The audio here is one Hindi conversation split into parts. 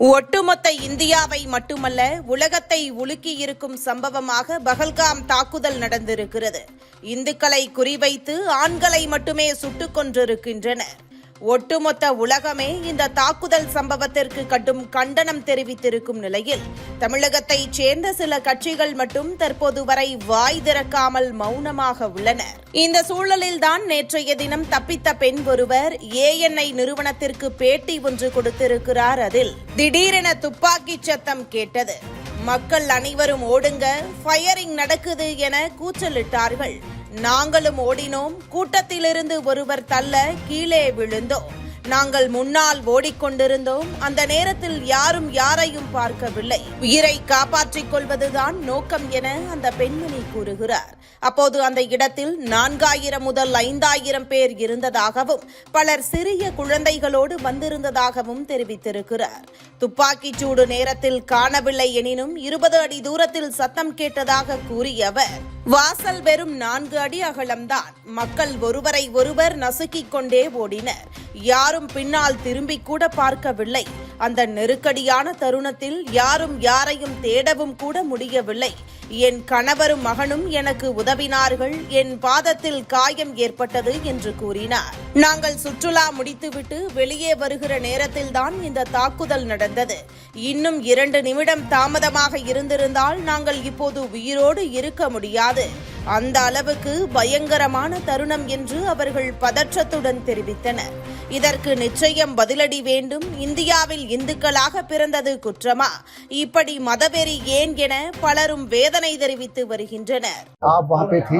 ஒட்டுமொத்த இந்தியாவை மட்டுமல்ல உலகத்தை உலுக்கி இருக்கும் சம்பவமாக பகல்காம் தாக்குதல் நடந்திருக்கிறது. இந்துக்களை குறிவைத்து ஆண்களை மட்டுமே சுட்டுக் கொண்டிருக்கின்றனர் ஒட்டுமொத்த உலகமே இந்த தாக்குதல் சம்பவத்திற்கு கடும் கண்டனம் தெரிவித்திருக்கும் நிலையில் தமிழகத்தைச் சேர்ந்த சில கட்சிகள் மட்டும் தற்போது வரை வாய் திறக்காமல் மௌனமாக உள்ளனர். இந்த சூழலில்தான் நேற்றைய தினம் தப்பித்த பெண் ஒருவர் ஏஎன்ஐ நிறுவனத்திற்கு பேட்டி ஒன்று கொடுத்திருக்கிறார். அதில் திடீரென துப்பாக்கிச் சத்தம் கேட்டது. மக்கள் அனைவரும் ஓடுங்க ஃபயரிங் நடக்குது என கூச்சலிட்டார்கள். நாங்களும் ஓடினோம். கூட்டத்திலிருந்து ஒருவர் தள்ள கீழே விழுந்தோம். நாங்கள் முன்னால் ஓடிக்கொண்டிருந்தோம். அந்த நேரத்தில் யாரும் யாரையும் பார்க்கவில்லை. உயிரை காப்பாற்றிக் கொள்வதுதான் நோக்கம் என அந்த பெண்மணி கூறுகிறார். அப்போது அந்த இடத்தில் நான்காயிரம் முதல் ஐந்தாயிரம் பேர் இருந்ததாகவும் பலர் சிறிய குழந்தைகளோடு வந்திருந்ததாகவும் தெரிவித்திருக்கிறார். துப்பாக்கிச் சூடு நேரத்தில் காணவில்லை எனினும் இருபது அடி தூரத்தில் சத்தம் கேட்டதாக கூறிய அவர் வாசல் வெறும் நான்கு அடி அகலம்தான். மக்கள் ஒருவரை ஒருவர் நசுக்கிக் கொண்டே ஓடினர். யாரும் பின்னால் திரும்பிக் கூட பார்க்கவில்லை. அந்த நெருக்கடியான தருணத்தில் யாரும் யாரையும் தேடவும் கூட முடியவில்லை. என் கணவரும் மகனும் எனக்கு உதவினார்கள். என் பாதத்தில் காயம் ஏற்பட்டது என்று கூறினார். நாங்கள் சுற்றுலா முடித்துவிட்டு வெளியே வருகிற நேரத்தில்தான் இந்த தாக்குதல் நடந்தது. இன்னும் இரண்டு நிமிடம் தாமதமாக இருந்திருந்தால் நாங்கள் இப்போது உயிரோடு இருக்க முடியாது. அந்த அளவுக்கு பயங்கரமான தருணம் என்று அவர்கள் பதற்றத்துடன் தெரிவித்தனர். இதற்கு நிச்சயம் பதிலடி வேண்டும் இந்தியாவில் இந்துக்களாக பிறந்தது குற்றமா இப்படி மதவெறி ஏன் என பலரும் வேதனை தெரிவித்து வருகின்றனர் आप वहाँ पे थी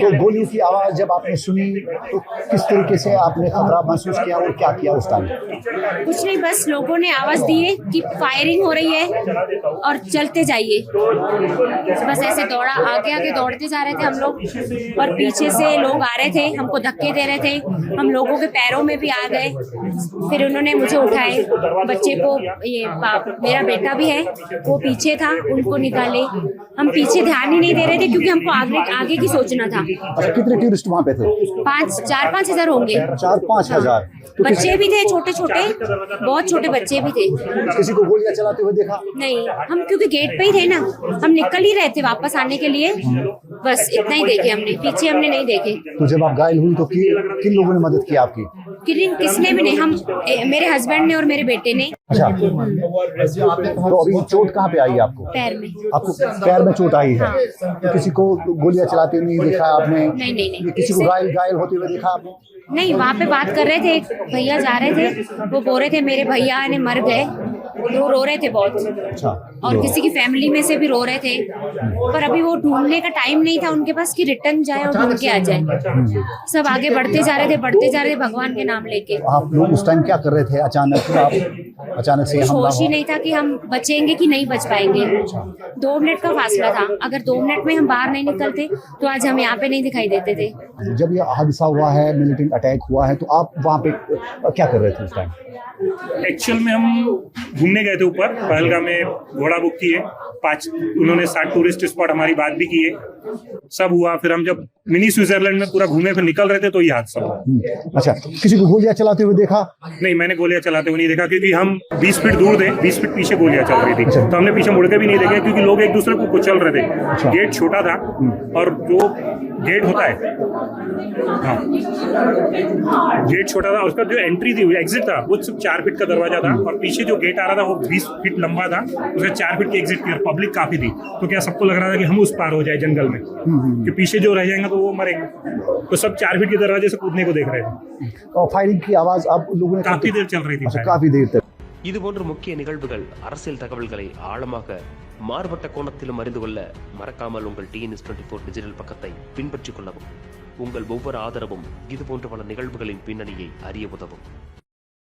तो गोली की आवाज जब आपने सुनी तो किस तरीके से आपने खतरा महसूस किया और क्या किया उस टाइम कुछ नहीं बस लोगों ने आवाज दी है कि फायरिंग हो रही है और चलते जाइए बस ऐसे दौड़ा आगे आगे दौड़ते जा रहे थे हम लोग और पीछे से लोग आ रहे थे हमको धक्के दे रहे थे हम लोगों के पैरों में भी आ गए फिर उन्होंने मुझे उठाए। बच्चे को ये बाप मेरा बेटा भी है वो पीछे था उनको निकाले। हम पीछे ध्यान ही नहीं दे रहे थे क्योंकि हमको आगे आगे की सोचना था। अच्छा कितने टूरिस्ट वहाँ पे थे? पाँच चार पाँच हज़ार होंगे। चार पाँच हज़ार। तो बच्चे भी थे छोटे छोटे बहुत छोटे बच्चे भी थे। किसी को गोलियाँ चलाते हुए देखा? नहीं हम क्योंकि गेट पे ही थे ना हम निकल ही रहे थे वापस आने के लिए। बस इतना ही देखे हमने पीछे हमने नहीं देखे। तो जब आप घायल हुई तो किन लोगों ने मदद की आपकी? किन किसने भी नहीं हम ए, मेरे हस्बैंड ने और मेरे बेटे ने। अच्छा। तो अभी चोट कहाँ पे आई आपको? पैर में। आपको पैर में चोट आई है? तो किसी को गोलियाँ चलाते हुए नहीं देखा आपने? नहीं, नहीं, नहीं। किसी को घायल घायल होते हुए देखा आपने? नहीं वहाँ पे बात कर रहे थे एक भैया जा रहे थे वो बोल रहे थे मेरे भैया ने मर गए। वो रो रहे थे बहुत। अच्छा और किसी की फैमिली में से भी रो रहे थे। पर अभी वो ढूँढने का टाइम नहीं था उनके पास कि रिटर्न जाए और ढूंढ के आ जाए। सब आगे बढ़ते जा रहे थे बढ़ते जा रहे थे भगवान के नाम लेके। आप लोग उस टाइम क्या कर रहे थे? अचानक आप अचानक से होश ही नहीं था कि हम बचेंगे कि नहीं बच पाएँगे। दो मिनट का फासला था। अगर दो मिनट में हम बाहर नहीं निकलते तो आज हम यहाँ पे नहीं दिखाई देते थे। जब ये हादसा हुआ है, मिलिटेंट अटैक हुआ है तो आप वहाँ पे क्या कर रहे थे उस टाइम एक्चुअल में हम घूमने गए थे ऊपर पहलगा में घोड़ा बुक किए। पाँच उन्होंने सात टूरिस्ट स्पॉट हमारी बात भी किए सब हुआ फिर हम जब मिनी स्विट्जरलैंड में पूरा घूमे फिर निकल रहे थे तो ये हादसा हुआ। हम्म, अच्छा किसी को गोलियाँ चलाते हुए देखा? नहीं मैंने गोलियाँ चलाते हुए नहीं देखा क्योंकि हम 20 फीट दूर थे 20 फीट पीछे गोलियाँ चल रही थी। तो हमने पीछे मुड़ के भी नहीं देखे क्योंकि लोग एक दूसरे को कुचल रहे थे। गेट छोटा था और जो गेट होता है हाँ गेट छोटा था उसका जो एंट्री थी एग्जिट था वो सिर्फ़ चार फीट का दरवाज़ा था और पीछे जो गेट आ रहा था वो बीस फीट लंबा था उसका चार फीट की एग्जिट थी पब्लिक काफी थी तो क्या सबको लग रहा था कि हम उस पार हो जाए जंगल में कि पीछे जो रह जाएंगे तो वो मरेंगे तो सब चार फीट के दरवाजे से कूदने को देख रहे थे और फायरिंग की आवाज आप लोगों ने काफी देर चल रही थी अच्छा फायर। काफी देर तक இதுபோன்ற முக்கிய நிகழ்வுகள் அரசியல் தகவல்களை ஆழமாக மாறுபட்ட கோணத்திலும் அறிந்து கொள்ள மறக்காமல் உங்கள் டிஎன்எஸ் டுவெண்ட்டி ஃபோர் டிஜிட்டல் பக்கத்தை பின்பற்றிக் கொள்ளவும் உங்கள் ஒவ்வொரு ஆதரவும் இதுபோன்ற பல நிகழ்வுகளின் பின்னணியை அறிய உதவும்